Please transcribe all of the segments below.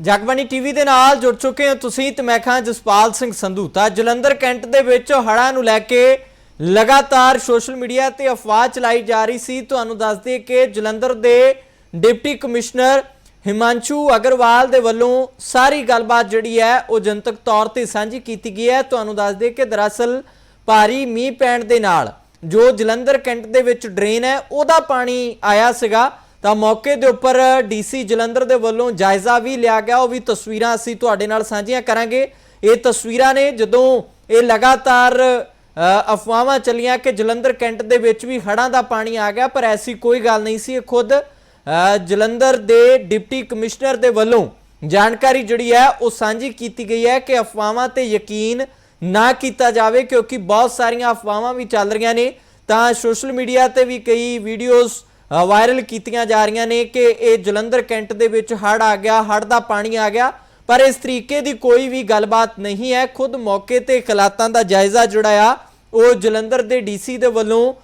Jagbani TV ਦੇ ਨਾਲ ਜੁੜ ਚੁੱਕੇ ਹੋ ਤੁਸੀਂ ਤੇ ਮੈਂ ਖਾਂ ਜਸਪਾਲ ਸਿੰਘ ਸੰਧੂ। ਤਾਂ ਜਲੰਧਰ ਕੈਂਟ ਦੇ ਵਿੱਚ ਹੜ੍ਹਾਂ ਨੂੰ ਲੈ ਕੇ ਲਗਾਤਾਰ ਸੋਸ਼ਲ ਮੀਡੀਆ ਤੇ ਅਫਵਾਹ ਚਲਾਈ ਜਾ ਰਹੀ ਸੀ। ਤੁਹਾਨੂੰ ਦੱਸ ਦਈਏ ਕਿ ਜਲੰਧਰ ਦੇ ਡਿਪਟੀ ਕਮਿਸ਼ਨਰ ਹਿਮਾਂਸ਼ੂ ਅਗਰਵਾਲ ਦੇ ਵੱਲੋਂ ਸਾਰੀ ਗੱਲਬਾਤ ਜਿਹੜੀ ਹੈ ਉਹ ਜਨਤਕ ਤੌਰ ਤੇ ਸਾਂਝੀ ਕੀਤੀ ਗਈ ਹੈ। ਤੁਹਾਨੂੰ ਦੱਸ ਦਈਏ ਕਿ ਦਰਅਸਲ ਭਾਰੀ ਮੀਂਹ ਪੈਣ ਦੇ ਨਾਲ ਜੋ ਜਲੰਧਰ ਕੈਂਟ ਦੇ ਵਿੱਚ ਡਰੇਨ ਹੈ, ਉਹਦਾ ਪਾਣੀ ਆਇਆ ਸੀਗਾ। ਤਾਂ ਮੌਕੇ ਦੇ ਉੱਪਰ ਡੀਸੀ ਜਲੰਧਰ ਦੇ ਵੱਲੋਂ ਜਾਇਜ਼ਾ ਵੀ ਲਿਆ ਗਿਆ। ਉਹ ਵੀ ਤਸਵੀਰਾਂ ਅਸੀਂ ਤੁਹਾਡੇ ਨਾਲ ਸਾਂਝੀਆਂ ਕਰਾਂਗੇ। ਇਹ ਤਸਵੀਰਾਂ ਨੇ ਜਦੋਂ ਇਹ ਲਗਾਤਾਰ ਅਫਵਾਹਾਂ ਚੱਲੀਆਂ ਕਿ ਜਲੰਧਰ ਕੈਂਟ ਦੇ ਵਿੱਚ ਵੀ ਹੜ੍ਹਾਂ ਦਾ ਪਾਣੀ ਆ ਗਿਆ, ਪਰ ਐਸੀ ਕੋਈ ਗੱਲ ਨਹੀਂ ਸੀ। ਇਹ ਖੁਦ ਜਲੰਧਰ ਦੇ ਡਿਪਟੀ ਕਮਿਸ਼ਨਰ ਦੇ ਵੱਲੋਂ ਜਾਣਕਾਰੀ ਜਿਹੜੀ ਹੈ, ਉਹ ਸਾਂਝੀ ਕੀਤੀ ਗਈ ਹੈ ਕਿ ਅਫਵਾਹਾਂ ਤੇ ਯਕੀਨ ਨਾ ਕੀਤਾ ਜਾਵੇ, ਕਿਉਂਕਿ ਬਹੁਤ ਸਾਰੀਆਂ ਅਫਵਾਹਾਂ ਵੀ ਚੱਲ ਰਹੀਆਂ ਨੇ। ਤਾਂ ਸੋਸ਼ਲ ਮੀਡੀਆ ਤੇ ਵੀ ਕਈ ਵੀਡੀਓਜ਼ ਵਾਇਰਲ ਕੀਤੀਆਂ ਜਾ ਰਹੀਆਂ ਨੇ ਕਿ ਇਹ ਜਲੰਧਰ ਕੈਂਟ ਦੇ ਵਿੱਚ ਹੜ੍ਹ ਆ ਗਿਆ, ਹੜ੍ਹ ਦਾ ਪਾਣੀ ਆ ਗਿਆ। ਪਰ ਇਸ ਤਰੀਕੇ ਦੀ ਕੋਈ ਵੀ ਗੱਲਬਾਤ ਨਹੀਂ ਹੈ। ਖੁਦ ਮੌਕੇ ਤੇ ਹਾਲਾਤਾਂ ਦਾ ਜਾਇਜ਼ਾ ਜਿਹੜਾ ਆ, ਉਹ ਜਲੰਧਰ ਦੇ ਡੀਸੀ ਦੇ ਵੱਲੋਂ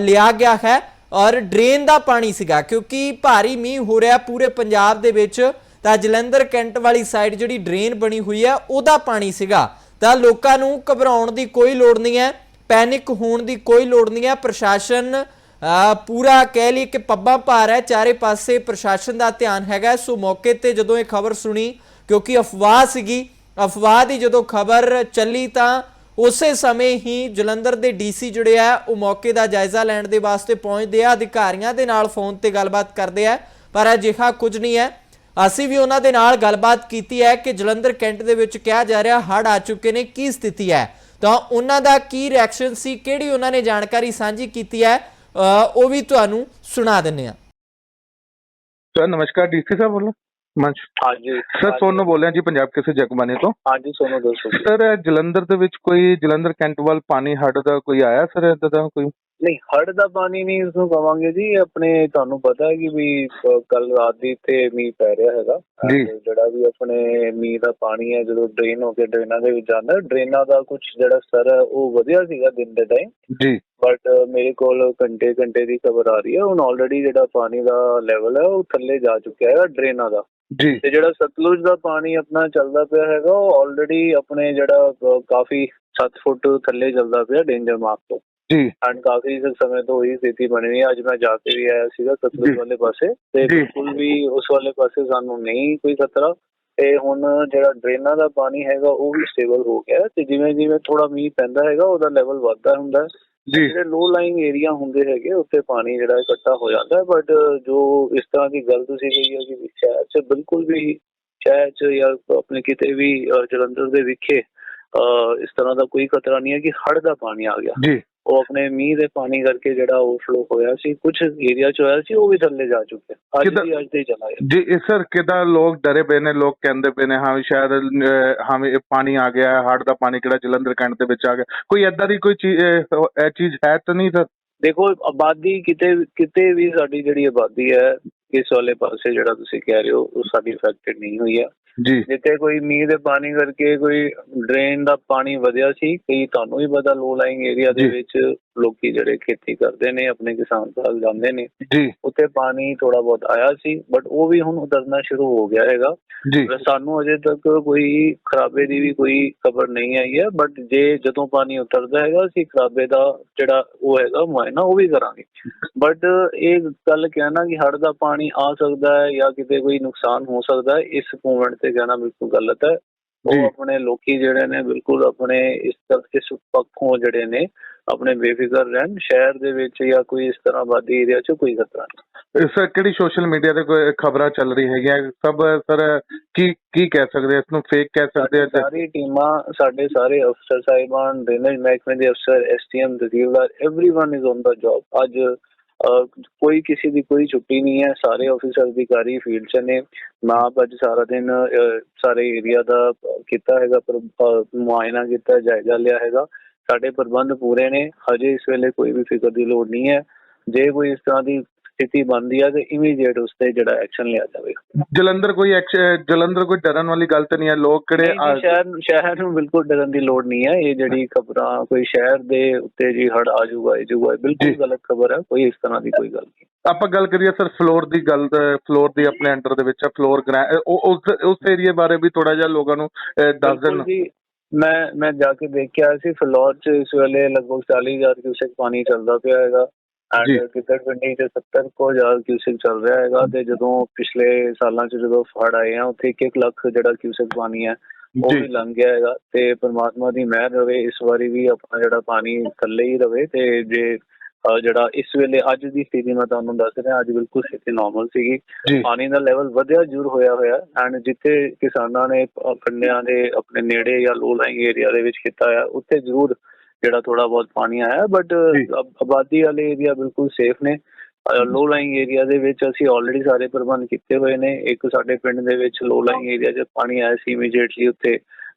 ਲਿਆ ਗਿਆ ਹੈ ਔਰ ਡਰੇਨ ਦਾ ਪਾਣੀ ਸੀਗਾ। ਕਿਉਂਕਿ ਭਾਰੀ ਮੀਂਹ ਹੋ ਰਿਹਾ ਪੂਰੇ ਪੰਜਾਬ ਦੇ ਵਿੱਚ, ਤਾਂ ਜਲੰਧਰ ਕੈਂਟ ਵਾਲੀ ਸਾਈਡ ਜਿਹੜੀ ਡਰੇਨ ਬਣੀ ਹੋਈ ਹੈ, ਉਹਦਾ ਪਾਣੀ ਸੀਗਾ। ਤਾਂ ਲੋਕਾਂ ਨੂੰ ਘਬਰਾਉਣ ਦੀ ਕੋਈ ਲੋੜ ਨਹੀਂ ਹੈ, ਪੈਨਿਕ ਹੋਣ ਦੀ ਕੋਈ ਲੋੜ ਨਹੀਂ ਹੈ। ਪ੍ਰਸ਼ਾਸਨ ਪੂਰਾ ਕਹਿ ਲਈ ਕਿ ਪੱਬਾਂ ਭਾਰ ਹੈ, ਚਾਰੇ ਪਾਸੇ ਪ੍ਰਸ਼ਾਸਨ ਦਾ ਧਿਆਨ ਹੈਗਾ ਸੋ ਮੌਕੇ ਤੇ ਜਦੋਂ ਇਹ ਖਬਰ ਸੁਣੀ, ਕਿਉਂਕਿ ਅਫਵਾਹ ਸੀਗੀ, ਅਫਵਾਹ ਦੀ ਜਦੋਂ ਖਬਰ ਚੱਲੀ ਤਾਂ ਉਸੇ ਸਮੇਂ ਹੀ ਜਲੰਧਰ ਦੇ ਡੀਸੀ ਜਿਹੜੇ ਆ, ਉਹ ਮੌਕੇ ਦਾ ਜਾਇਜ਼ਾ ਲੈਣ ਦੇ ਵਾਸਤੇ ਪਹੁੰਚਦੇ ਆ। ਅਧਿਕਾਰੀਆਂ ਦੇ ਨਾਲ ਫੋਨ ਤੇ ਗੱਲਬਾਤ ਕਰਦੇ ਆ, ਪਰ ਅਜਿਹਾ ਕੁਝ ਨਹੀਂ ਹੈ। ਅਸੀਂ ਵੀ ਉਹਨਾਂ ਦੇ ਨਾਲ ਗੱਲਬਾਤ ਕੀਤੀ ਹੈ ਕਿ ਜਲੰਧਰ ਕੈਂਟ ਦੇ ਵਿੱਚ ਕਿਹਾ ਜਾ ਰਿਹਾ, ਹੜ੍ਹ ਆ ਚੁੱਕੇ ਨੇ, ਕੀ ਸਥਿਤੀ ਹੈ? ਤਾਂ ਉਹਨਾਂ ਦਾ ਕੀ ਰਿਐਕਸ਼ਨ ਸੀ, ਕਿਹੜੀ ਉਹਨਾਂ ਨੇ ਜਾਣਕਾਰੀ ਸਾਂਝੀ ਕੀਤੀ ਹੈ? ਉਹ ਵੀ ਤੁਹਾਨੂੰ ਸੁਣਾ ਦਿੰਨੇ ਆ ਸਰ ਨਮਸਕਾਰ ਡੀਸੀ ਸਾਹਿਬ ਬੋਲੋ ਮੰਚ। ਹਾਂਜੀ ਸਰ ਸੋਨੂੰ ਬੋਲ ਰਿਹਾ ਜੀ ਪੰਜਾਬ ਕਿਸੇ ਜਗਬਾਨੀ ਤੋਂ। ਹਾਂਜੀ ਸੋਨੂੰ ਦੱਸੋ ਜੀ। ਸਰ ਜਲੰਧਰ ਦੇ ਵਿੱਚ ਕੋਈ ਜਲੰਧਰ ਕੈਂਟ ਵੱਲ ਪਾਣੀ ਹੜ ਦਾ ਕੋਈ ਆਇਆ? ਸਰ ਇਦਾਂ ਦਾ ਕੋਈ ਨਹੀਂ ਹੜ ਦਾ ਪਾਣੀ ਨਹੀਂ ਉਸ ਨੂੰ ਕਵਾਂਗੇ ਜੀ। ਆਪਣੇ ਤੁਹਾਨੂੰ ਪਤਾ ਹੈ ਕਿ ਵੀ ਕੱਲ ਰਾਤ ਦੀ ਤੇ ਮੀਂਹ ਪੈ ਰਿਹਾ ਹੈਗਾ। ਜਿਹੜਾ ਵੀ ਆਪਣੇ ਮੀਂਹ ਦਾ ਪਾਣੀ ਹੈ ਜਦੋਂ ਡਰੇਨ ਹੋ ਕੇ ਡਰੇਨਾਂ ਦੇ ਵਿੱਚ ਜਾਂਦਾ ਡਰੇਨਾਂ ਦਾ ਕੁਝ ਜਿਹੜਾ ਸਰ ਹੈ ਉਹ ਵਧੀਆ ਸੀਗਾ ਦਿਨ ਦੇ ਟਾਈਮ ਜੀ। ਬਟ ਮੇਰੇ ਕੋਲ ਘੰਟੇ ਘੰਟੇ ਦੀ ਖਬਰ ਆ ਰਹੀ ਹੈ। ਹੁਣ ਆਲਰੇਡੀ ਜਿਹੜਾ ਪਾਣੀ ਦਾ ਲੈਵਲ ਹੈ ਉਹ ਥੱਲੇ ਜਾ ਚੁੱਕਿਆ ਹੈ ਡਰੇਨਾਂ ਦਾ। ਜੀ। ਤੇ ਜਿਹੜਾ ਸਤਲੁਜ ਦਾ ਪਾਣੀ ਆਪਣਾ ਚੱਲਦਾ ਪਿਆ ਹੈਗਾ ਉਹ ਆਲਰੇਡੀ ਆਪਣੇ ਜਿਹੜਾ ਕਾਫੀ 7 ਫੁੱਟ ਥੱਲੇ ਚੱਲਦਾ ਪਿਆ ਡੇਂਜਰ ਮਾਰਕ ਤੋਂ। ਜੀ। ਐਂਡ ਕਾਫੀ ਸਮੇਂ ਤੋਂ ਹੀ ਸਥਿਤੀ ਬਣੀ ਹੋਈ ਹੈ। ਅੱਜ ਮੈਂ ਜਾ ਕੇ ਵੀ ਆਇਆ ਸੀਗਾ। ਸਤਲੁਜ ਵਾਲੇ ਪਾਸੇ। ਤੇ। ਬਿਲਕੁਲ ਵੀ ਉਸ ਵਾਲੇ ਪਾਸੇ ਸਾਨੂੰ ਨਹੀਂ ਕੋਈ ਖਤਰਾ। ਤੇ ਹੁਣ ਜਿਹੜਾ ਡਰੇਨਾਂ ਦਾ ਪਾਣੀ ਹੈਗਾ ਉਹ ਵੀ ਸਟੇਬਲ ਹੋ ਗਿਆ ਤੇ ਜਿਵੇਂ ਜਿਵੇਂ ਥੋੜਾ ਮੀਂਹ ਪੈਂਦਾ ਹੈਗਾ ਉਹਦਾ ਲੈਵਲ ਵੱਧਦਾ ਹੁੰਦਾ ਜੀ। ਜਿਹੜੇ ਲੋ ਲਾਈਂਗ ਏਰੀਆ ਹੁੰਦੇ ਹੈਗੇ ਉੱਥੇ ਪਾਣੀ ਜਿਹੜਾ ਇਕੱਠਾ ਹੋ ਜਾਂਦਾ ਬਟ ਜੋ ਇਸ ਤਰ੍ਹਾਂ ਦੀ ਗੱਲ ਤੁਸੀਂ ਕਹੀ ਹੈ ਕਿ ਸ਼ਹਿਰ 'ਚ ਬਿਲਕੁਲ ਵੀ ਸ਼ਹਿਰ 'ਚ ਜਾਂ ਆਪਣੇ ਕਿਤੇ ਵੀ ਜਲੰਧਰ ਦੇ ਵਿਖੇ ਇਸ ਤਰ੍ਹਾਂ ਦਾ ਕੋਈ ਖਤਰਾ ਨਹੀਂ ਹੈ ਕਿ ਹੜ੍ਹ ਦਾ ਪਾਣੀ ਆ ਗਿਆ। ਜੀ। ਉਹ ਆਪਣੇ ਮੀਂਹ ਦੇ ਪਾਣੀ ਕਰਕੇ ਜਿਹੜਾ ਓਵਰਫਲੋ ਹੋਇਆ ਸੀ ਕੁਝ ਏਰੀਆ 'ਚ ਹੋਇਆ ਸੀ ਉਹ ਵੀ ਥੱਲੇ ਜਾ ਚੁੱਕਿਆ। ਅੱਜ ਦੀ ਅੱਜ ਤੇ ਹੀ ਚਲਾ ਗਿਆ। ਜੀ ਇਹ ਸਰ ਕਿਦਾਂ ਲੋਕ ਡਰੇ ਪਏ ਨੇ ਲੋਕ ਕਹਿੰਦੇ ਪਏ ਨੇ ਹਾਂ ਵੀ ਸ਼ਾਇਦ ਹਾਂ ਵੀ ਪਾਣੀ ਆ ਗਿਆ ਹੜ ਦਾ ਪਾਣੀ ਕਿਹੜਾ ਜਲੰਧਰ ਕੈਂਟ ਦੇ ਵਿੱਚ ਆ ਗਿਆ। ਕੋਈ ਏਦਾਂ ਦੀ ਕੋਈ ਚੀਜ਼ ਇਹ ਚੀਜ਼ ਹੈ ਤਾਂ ਨਹੀਂ ਸਰ? ਦੇਖੋ ਆਬਾਦੀ ਕਿਤੇ ਕਿਤੇ ਵੀ ਸਾਡੀ ਜਿਹੜੀ ਆਬਾਦੀ ਹੈ ਇਸ ਵਾਲੇ ਪਾਸੇ ਜਿਹੜਾ ਤੁਸੀਂ ਕਹਿ ਰਹੇ ਹੋ ਉਹ ਸਾਡੀ ਇਫੈਕਟਡ ਨਹੀਂ ਹੋਈ ਹੈ। ਜੀ। ਜਿੱਥੇ ਕੋਈ ਮੀਂਹ ਦੇ ਪਾਣੀ ਕਰਕੇ ਕੋਈ ਡਰੇਨ ਦਾ ਪਾਣੀ ਵਧਿਆ ਸੀ ਕਈ ਤੁਹਾਨੂੰ ਵੀ ਪਤਾ ਲੋ ਲਾਈਂਗ ਏਰੀਆ ਦੇ। ਵਿੱਚ ਲੋਕੀ ਜਿਹੜੇ ਖੇਤੀ ਕਰਦੇ ਨੇ ਆਪਣੇ ਕਿਸਾਨ ਭਰਾ ਜਾਂਦੇ ਨੇ। ਜੀ। ਉੱਥੇ ਪਾਣੀ ਥੋੜਾ ਬਹੁਤ ਆਇਆ ਸੀ ਬਟ ਉਹ ਵੀ ਹੁਣ ਉਤਰਨਾ ਸ਼ੁਰੂ ਹੋ ਗਿਆ ਹੈਗਾ। ਜੀ। ਸਾਨੂੰ ਅਜੇ ਤੱਕ ਕੋਈ ਖਰਾਬੇ ਦੀ ਵੀ ਕੋਈ ਖਬਰ ਨਹੀਂ ਆਈ ਹੈ ਬਟ ਜੇ ਜਦੋਂ ਪਾਣੀ ਉਤਰਦਾ ਹੈਗਾ ਅਸੀਂ ਖਰਾਬੇ ਦਾ ਜਿਹੜਾ ਉਹ ਹੈਗਾ ਮੁਆਇਨਾ ਉਹ ਵੀ ਕਰਾਂਗੇ। ਬਟ ਇਹ ਗੱਲ ਕਹਿਣਾ ਕਿ ਹੜ੍ਹ ਦਾ ਪਾਣੀ ਆ ਸਕਦਾ ਹੈ ਜਾਂ ਕਿਤੇ ਕੋਈ ਨੁਕਸਾਨ ਹੋ ਸਕਦਾ ਹੈ ਇਸ ਮੂਵਮੈਂਟ ਤੇ ਕਹਿਣਾ ਬਿਲਕੁਲ ਗਲਤ ਹੈ ਜੀ। ਉਹ ਆਪਣੇ ਲੋਕੀ ਜਿਹੜੇ ਨੇ ਬਿਲਕੁਲ ਆਪਣੇ ਇਸ ਤਰ੍ਹਾਂ ਇਸ ਪੱਖੋਂ ਜਿਹੜੇ ਨੇ ਆਪਣੇ ਬੇਫਿਕਰ ਰਹਿਣ ਸ਼ਹਿਰ ਦੇ ਵਿੱਚ ਜਾਂ ਕੋਈ ਇਸ ਤਰ੍ਹਾਂ ਆਬਾਦੀ ਏਰੀਆ 'ਚ ਕੋਈ ਖਤਰਾ ਨਹੀਂ ਸਰ ਕਿਹੜੀ ਸੋਸ਼ਲ ਮੀਡੀਆ ਤੇ ਕੋਈ ਖਬਰਾਂ ਚੱਲ ਰਹੀ ਹੈਗੀਆਂ ਸਭ ਸਰ ਕੀ ਕੀ ਕਹਿ ਸਕਦੇ ਆ ਇਸ ਨੂੰ ਫੇਕ ਕਹਿ ਸਕਦੇ ਆ ਸਾਡੀ ਸਾਰੀ ਟੀਮਾਂ ਸਾਡੇ ਸਾਰੇ ਅਫਸਰ ਸਾਹਿਬਾਨ ਡਰੇਨੇਜ ਮਹਿਕਮੇ ਦੇ ਅਫਸਰ STM tehsildar everyone is on the job ਅੱਜ ਅਹ, ਕੋਈ ਕਿਸੇ ਦੀ ਕੋਈ ਛੁੱਟੀ ਨਹੀਂ ਹੈ। ਸਾਰੇ ਆਫੀਸਰ ਅਧਿਕਾਰੀ ਫੀਲਡ 'ਚ ਨੇ। ਮੈਂ ਆਪ ਅੱਜ ਸਾਰਾ ਦਿਨ ਸਾਰੇ ਏਰੀਆ ਦਾ ਕੀਤਾ ਹੈਗਾ ਮੁਆਇਨਾ ਕੀਤਾ, ਜਾਇਜ਼ਾ ਲਿਆ ਹੈਗਾ। ਸਾਡੇ ਪ੍ਰਬੰਧ ਪੂਰੇ ਨੇ। ਹਜੇ ਇਸ ਵੇਲੇ ਕੋਈ ਵੀ ਫਿਕਰ ਦੀ ਲੋੜ ਨਹੀਂ ਹੈ। ਜੇ ਕੋਈ ਇਸ ਤਰ੍ਹਾਂ ਦੀ ਸਥਿਤੀ ਬਣਦੀ ਹੈ ਤੇ ਇਮੀਡੀਏਟ ਉਸ ਤੇ ਜਿਹੜਾ ਐਕਸ਼ਨ ਲਿਆ ਜਾਵੇ। ਜਲੰਧਰ ਕੋਈ ਜਲੰਧਰ ਕੋਈ ਡਰਨ ਵਾਲੀ ਗੱਲ ਤੇ ਨਹੀਂ ਹੈ? ਲੋਕ ਕਿਹੜੇ ਸ਼ਹਿਰ ਸ਼ਹਿਰ ਨੂੰ ਬਿਲਕੁਲ ਡਰਨ ਦੀ ਲੋੜ ਨਹੀਂ ਹੈ। ਇਹ ਜਿਹੜੀ ਖਬਰਾਂ ਕੋਈ ਸ਼ਹਿਰ ਦੇ ਉੱਤੇ ਜੀ ਹੜ ਆ ਜਾਊਗਾ ਇਹ ਇਹ ਬਿਲਕੁਲ। ਗਲਤ ਖਬਰ ਹੈ। ਕੋਈ ਇਸ ਤਰ੍ਹਾਂ ਦੀ ਕੋਈ ਗੱਲ ਨਹੀਂ। ਆਪਾਂ ਗੱਲ ਕਰੀਏ ਸਰ ਫਲੋਰ ਦੀ ਗੱਲ ਫਲੋਰ ਦੀ ਆਪਣੇ ਅੰਡਰ ਦੇ ਵਿੱਚ ਫਲੋਰ ਉਸ ਉਸ ਏਰੀਆ ਬਾਰੇ ਵੀ ਥੋੜਾ ਜਿਹਾ ਲੋਕਾਂ ਨੂੰ ਦੱਸ ਦੇਣ। ਮੈਂ ਮੈਂ ਜਾ ਕੇ ਦੇਖਿਆ ਸੀ ਫਲੋਰ ਚ ਇਸ ਵੇਲੇ ਲਗਭਗ 40000 ਕਿਊਸੈਕ ਪਾਣੀ ਚੱਲਦਾ ਪਿਆ ਹੈਗਾ। ਐਂਡ ਪਿੰਡੀ ਚ 70 ਕੋ ਹਜ਼ਾਰ ਕਿਊਸੈਕ ਚੱਲ ਰਿਹਾ ਹੈਗਾ ਤੇ ਜਦੋਂ ਪਿਛਲੇ ਸਾਲਾਂ ਚ ਜਦੋਂ ਫੜ ਆਏ ਆ ਉੱਥੇ 1 ਲੱਖ ਜਿਹੜਾ ਕਿਊਸੈਕ ਪਾਣੀ ਹੈ ਉਹ ਵੀ ਲੰਘ ਗਿਆ ਹੈਗਾ ਤੇ ਪ੍ਰਮਾਤਮਾ ਦੀ ਮਿਹਰ ਰਵੇ ਇਸ ਵਾਰੀ ਵੀ ਆਪਣਾ ਜਿਹੜਾ ਪਾਣੀ ਥੱਲੇ ਹੀ ਰਵੇ ਤੇ ਜੇ ਜਿਹੜਾ ਇਸ ਵੇਲੇ ਅੱਜ ਦੀ ਸਥਿਤੀ ਮੈਂ ਤੁਹਾਨੂੰ ਦੱਸ ਰਿਹਾ ਅੱਜ ਬਿਲਕੁਲ ਸਥਿਤੀ ਨਾਰਮਲ ਸੀਗੀ। ਪਾਣੀ ਦਾ ਲੈਵਲ ਵਧਿਆ ਜ਼ਰੂਰ ਹੋਇਆ ਹੋਇਆ ਐਂਡ ਜਿੱਥੇ ਕਿਸਾਨਾਂ ਨੇ ਕੰਢਿਆਂ ਦੇ ਆਪਣੇ ਨੇੜੇ ਜਾਂ ਲੋ ਲਾਈਂਗ ਏਰੀਆ ਦੇ ਵਿੱਚ ਕੀਤਾ ਆ ਉੱਥੇ ਜ਼ਰੂਰ ਜਿਹੜਾ ਥੋੜਾ ਬਹੁਤ ਪਾਣੀ ਆਇਆ ਬਟ। ਆਬਾਦੀ ਵਾਲੇ ਏਰੀਆ ਬਿਲਕੁਲ ਸੇਫ ਨੇ। ਲੋ ਲਾਈਂਗ ਏਰੀਆ ਦੇ ਵਿੱਚ ਅਸੀਂ ਆਲਰੇਡੀ ਸਾਰੇ ਪ੍ਰਬੰਧ ਕੀਤੇ ਹੋਏ ਨੇ। ਇੱਕ ਸਾਡੇ ਪਿੰਡ ਦੇ ਵਿੱਚ ਲੋ ਲਾਈਂਗ ਏਰੀਆ 'ਚ ਪਾਣੀ ਆਇਆ ਸੀ ਇਮੀਡੀਏਟਲੀ ਉੱਥੇ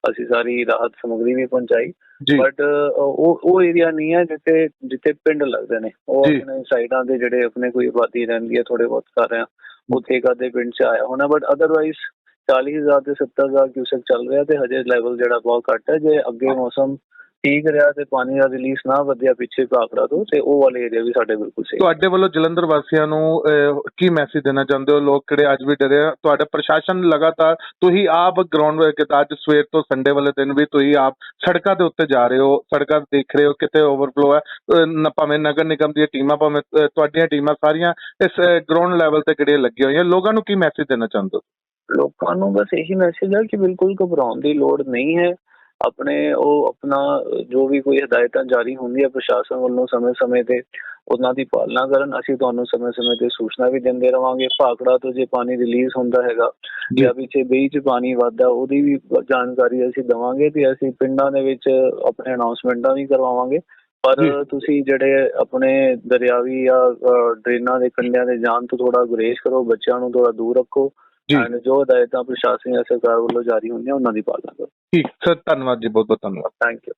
ਅਸੀਂ ਸਾਰੀ ਰਾਹਤ ਸਮੱਗਰੀ ਵੀ ਪਹੁੰਚਾਈ। ਬਟ ਉਹ ਉਹ ਏਰੀਆ ਨਹੀਂ ਹੈ ਜਿੱਥੇ ਜਿੱਥੇ ਪਿੰਡ ਲੱਗਦੇ ਨੇ। ਉਹ। ਆਪਣੇ ਸਾਈਡਾਂ ਦੇ ਜਿਹੜੇ ਆਪਣੇ ਕੋਈ ਆਬਾਦੀ ਰਹਿੰਦੀ ਹੈ ਥੋੜੇ ਬਹੁਤ ਘਰ ਆ। ਉੱਥੇ ਇੱਕ ਪਿੰਡ 'ਚ ਆਇਆ ਹੋਣਾ ਬਟ ਅਦਰਵਾਈਜ਼ 40000 ਤੇ 70000 ਕਿਊਸੈਕ ਚੱਲ ਰਿਹਾ ਤੇ ਹਜੇ ਲੈਵਲ ਜਿਹੜਾ ਬਹੁਤ ਘੱਟ ਹੈ। ਜੇ ਅੱਗੇ ਮੌਸਮ ਠੀਕ ਰਿਹਾ ਤੇ ਪਾਣੀ ਦਾ ਰਿਲੀਜ਼ ਨਾ ਵਧਿਆ ਪਿੱਛੇ ਭਾਖੜਾ ਤੋਂ ਤੇ ਉਹ ਵਾਲੇ ਏਰੀਆ ਵੀ ਸਾਡੇ ਬਿਲਕੁਲ ਸੇਫ ਤੁਹਾਡੇ ਵੱਲੋਂ ਜਲੰਧਰ ਵਾਸੀਆਂ ਨੂੰ ਕੀ ਮੈਸੇਜ ਦੇਣਾ ਚਾਹੁੰਦੇ ਹੋ? ਲੋਕ ਕਿਹੜੇ ਅੱਜ ਵੀ ਡਰੇ ਆ? ਤੁਹਾਡਾ ਪ੍ਰਸ਼ਾਸਨ ਲਗਾਤਾਰ ਤੁਸੀਂ ਆਪ ਗਰਾਊਂਡ ਵਿੱਚ ਅੱਜ ਸਵੇਰ ਤੋਂ ਸੰਡੇ ਵਾਲੇ ਦਿਨ ਵੀ ਤੁਸੀਂ ਆਪ ਸੜਕਾਂ ਦੇ ਉੱਤੇ ਜਾ ਰਹੇ ਹੋ ਸੜਕਾਂ ਦੇਖ ਰਹੇ ਹੋ ਕਿਤੇ ਓਵਰਫਲੋ ਹੈ। ਭਾਵੇਂ ਨਗਰ ਨਿਗਮ ਦੀਆਂ ਟੀਮਾਂ ਭਾਵੇਂ ਤੁਹਾਡੀਆਂ ਟੀਮਾਂ ਸਾਰੀਆਂ ਇਸ ਗਰਾਊਂਡ ਲੈਵਲ ਤੇ ਕਿਹੜੀਆਂ ਲੱਗੀਆਂ ਹੋਈਆਂ? ਲੋਕਾਂ ਨੂੰ ਕੀ ਮੈਸੇਜ ਦੇਣਾ ਚਾਹੁੰਦੇ ਹੋ? ਲੋਕਾਂ ਨੂੰ ਬਸ ਇਹੀ ਮੈਸੇਜ ਹੈ ਕਿ ਬਿਲਕੁਲ ਘਬਰਾਉਣ ਦੀ ਲੋੜ ਨਹੀਂ ਹੈ। ਆਪਣੇ ਉਹ ਆਪਣਾ ਜੋ ਵੀ ਕੋਈ ਹਦਾਇਤਾਂ ਜਾਰੀ ਹੁੰਦੀਆਂ ਪ੍ਰਸ਼ਾਸਨ ਵੱਲੋਂ ਸਮੇਂ-ਸਮੇਂ ਤੇ ਉਹਨਾਂ ਦੀ ਪਾਲਣਾ ਕਰਨ ਅਸੀਂ ਤੁਹਾਨੂੰ ਸਮੇਂ-ਸਮੇਂ ਤੇ ਸੂਚਨਾ ਵੀ ਦਿੰਦੇ ਰਵਾਂਗੇ ਭਾਖੜਾ ਤੋਂ ਜੇ ਪਾਣੀ ਰਿਲੀਜ਼ ਹੁੰਦਾ ਹੈਗਾ ਜੀ। ਪਿੱਛੇ ਬੇਈ ਚ ਪਾਣੀ ਵੱਧਦਾ ਉਹਦੀ ਵੀ ਜਾਣਕਾਰੀ ਅਸੀਂ ਦਵਾਂਗੇ ਤੇ ਅਸੀਂ ਪਿੰਡਾਂ ਦੇ ਵਿੱਚ ਆਪਣੇ ਅਨਾਉਂਸਮੈਂਟਾਂ ਵੀ ਕਰਵਾਵਾਂਗੇ ਪਰ। ਤੁਸੀਂ ਜਿਹੜੇ ਆਪਣੇ ਦਰਿਆਵੀ ਜਾਂ ਡਰੇਨਾਂ ਦੇ ਕੰਢਿਆਂ ਦੇ ਜਾਣ ਤੋਂ ਥੋੜਾ ਗੁਰੇਜ਼ ਕਰੋ ਬੱਚਿਆਂ ਨੂੰ ਥੋੜਾ ਦੂਰ ਰੱਖੋ ਐਂਡ ਜੋ ਹਦਾਇਤਾਂ ਪ੍ਰਸ਼ਾਸਨ ਜਾਂ ਸਰਕਾਰ ਵੱਲੋਂ ਜਾਰੀ ਹੁੰਦੀਆਂ ਉਹਨਾਂ ਦੀ ਪਾਲਣਾ ਕਰੋ। ਠੀਕ ਸਰ ਧੰਨਵਾਦ ਜੀ ਬਹੁਤ ਬਹੁਤ ਧੰਨਵਾਦ। Thank you